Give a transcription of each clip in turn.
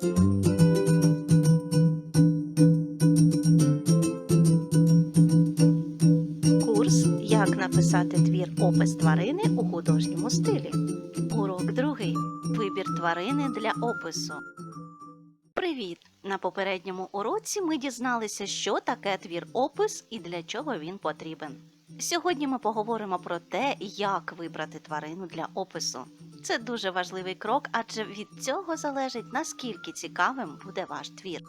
Курс Як написати твір опис тварини у художньому стилі. Урок другий. Вибір тварини для опису. Привіт! На попередньому уроці ми дізналися, що таке твір опис і для чого він потрібен. Сьогодні ми поговоримо про те, як вибрати тварину для опису. Це дуже важливий крок, адже від цього залежить наскільки цікавим буде ваш твір.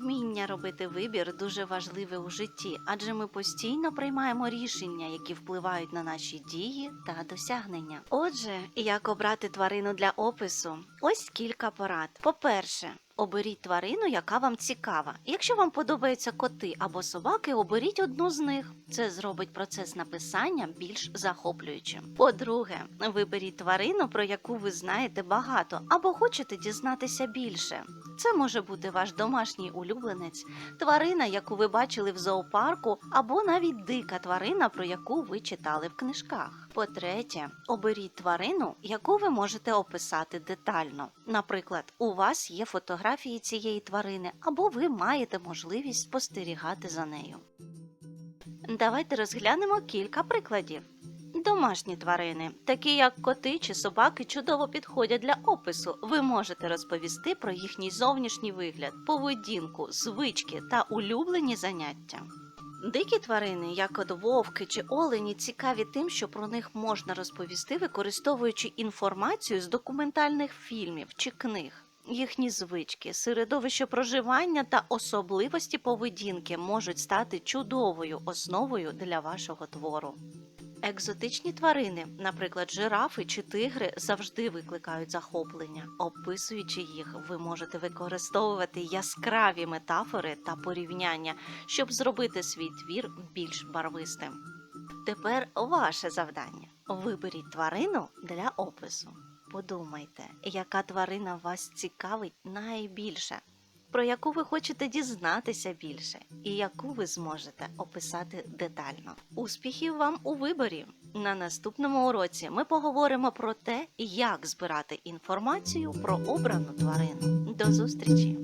Вміння робити вибір дуже важливе у житті, адже ми постійно приймаємо рішення, які впливають на наші дії та досягнення. Отже, як обрати тварину для опису? Ось кілька порад. По-перше, оберіть тварину, яка вам цікава. Якщо вам подобаються коти або собаки, оберіть одну з них. Це зробить процес написання більш захоплюючим. По-друге, виберіть тварину, про яку ви знаєте багато, або хочете дізнатися більше. Це може бути ваш домашній улюбленець, тварина, яку ви бачили в зоопарку, або навіть дика тварина, про яку ви читали в книжках. По-третє, оберіть тварину, яку ви можете описати детально. Наприклад, у вас є фотографії цієї тварини, або ви маєте можливість спостерігати за нею. Давайте розглянемо кілька прикладів. Домашні тварини, такі як коти чи собаки, чудово підходять для опису. Ви можете розповісти про їхній зовнішній вигляд, поведінку, звички та улюблені заняття. Дикі тварини, як от вовки чи олені, цікаві тим, що про них можна розповісти, використовуючи інформацію з документальних фільмів чи книг. Їхні звички, середовище проживання та особливості поведінки можуть стати чудовою основою для вашого твору. Екзотичні тварини, наприклад, жирафи чи тигри, завжди викликають захоплення. Описуючи їх, ви можете використовувати яскраві метафори та порівняння, щоб зробити свій твір більш барвистим. Тепер ваше завдання: виберіть тварину для опису. Подумайте, яка тварина вас цікавить найбільше, про яку ви хочете дізнатися більше, і яку ви зможете описати детально. Успіхів вам у виборі! На наступному уроці ми поговоримо про те, як збирати інформацію про обрану тварину. До зустрічі!